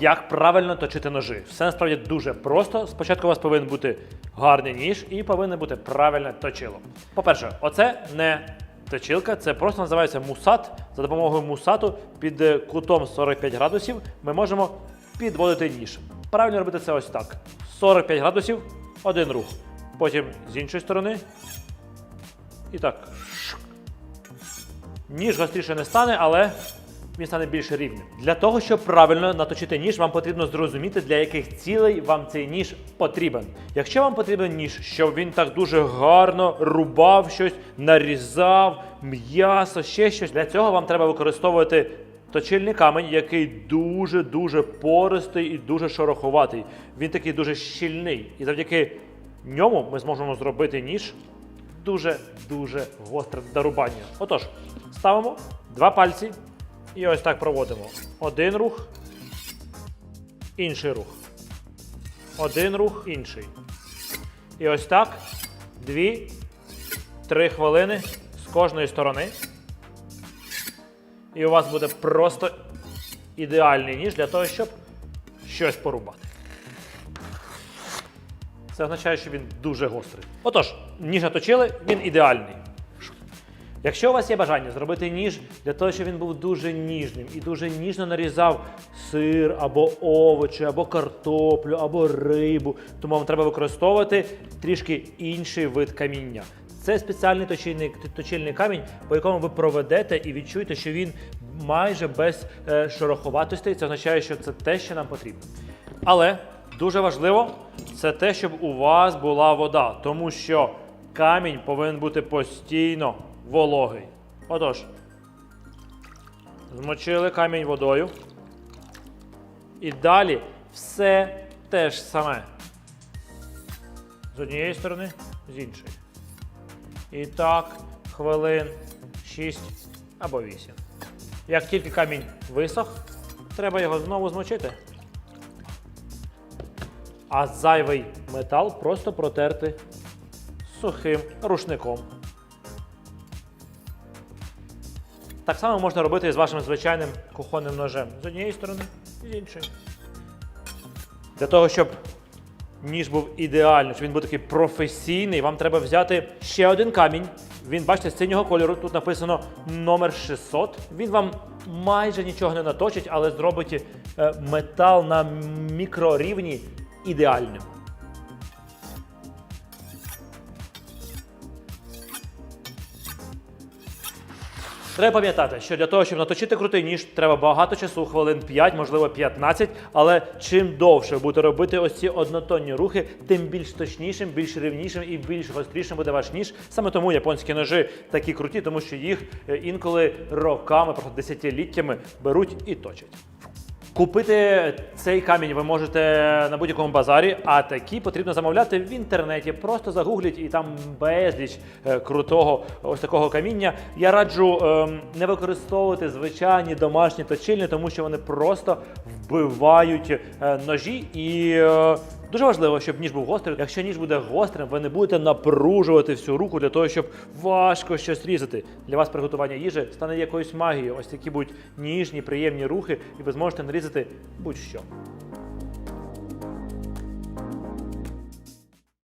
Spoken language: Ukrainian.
як правильно точити ножи. Все насправді дуже просто. Спочатку у вас повинен бути гарний ніж і повинне бути правильне точило. По-перше, оце не точилка, це просто називається мусат. За допомогою мусату під е, кутом 45 градусів ми можемо підводити ніж. Правильно робити це ось так: 45 градусів, один рух. Потім з іншої сторони. І так. Ніж гостріше не стане, але він стане більш рівним. Для того, щоб правильно наточити ніж, вам потрібно зрозуміти, для яких цілей вам цей ніж потрібен. Якщо вам потрібен ніж, щоб він так дуже гарно рубав щось, нарізав, м'ясо, ще щось, для цього вам треба використовувати точильний камінь, який дуже-дуже пористий і дуже шороховатий. Він такий дуже щільний. І завдяки ньому ми зможемо зробити ніж дуже-дуже гостре до рубання. Отож, ставимо два пальці і ось так проводимо. Один рух, інший рух. Один рух, інший. І ось так. Дві, три хвилини з кожної сторони. І у вас буде просто ідеальний ніж для того, щоб щось порубати. Це означає, що він дуже гострий. Отож, ніж наточили, він ідеальний. Якщо у вас є бажання зробити ніж для того, щоб він був дуже ніжним і дуже ніжно нарізав сир або овочі, або картоплю, або рибу, тому вам треба використовувати трішки інший вид каміння. Це спеціальний точильний, точильний камінь, по якому ви проведете і відчуєте, що він майже без е, шероховатостей. Це означає, що це те, що нам потрібно. Але дуже важливо це те, щоб у вас була вода, тому що камінь повинен бути постійно вологий. Отож, змочили камінь водою. І далі все те ж саме. З однієї сторони, з іншої. І так, хвилин 6 або 8. Як тільки камінь висох, треба його знову змочити. А зайвий метал просто протерти сухим рушником. Так само можна робити і з вашим звичайним кухонним ножем. З однієї сторони, і з іншої. Для того, щоб ніж був ідеальний, щоб він був такий професійний, вам треба взяти ще один камінь. Він, бачите, з синього кольору. Тут написано номер 600. Він вам майже нічого не наточить, але зробить е, метал на мікрорівні ідеальним. Треба пам'ятати, що для того, щоб наточити крутий ніж, треба багато часу, хвилин 5, можливо 15, але чим довше будете робити ось ці однотонні рухи, тим більш точнішим, більш рівнішим і більш гострішим буде ваш ніж. Саме тому японські ножи такі круті, тому що їх е, інколи роками, просто десятиліттями беруть і точать. Купити цей камінь ви можете на будь-якому базарі, а такі потрібно замовляти в інтернеті. Просто загугліть і там безліч е, крутого ось такого каміння. Я раджу ем, не використовувати звичайні домашні точильні, тому що вони просто вбивають е, ножі і. е, Дуже важливо, щоб ніж був гострий. Якщо ніж буде гострим, ви не будете напружувати всю руку для того, щоб важко щось різати. Для вас приготування їжі стане якоюсь магією. Ось такі будуть ніжні, приємні рухи, і ви зможете нарізати будь-що.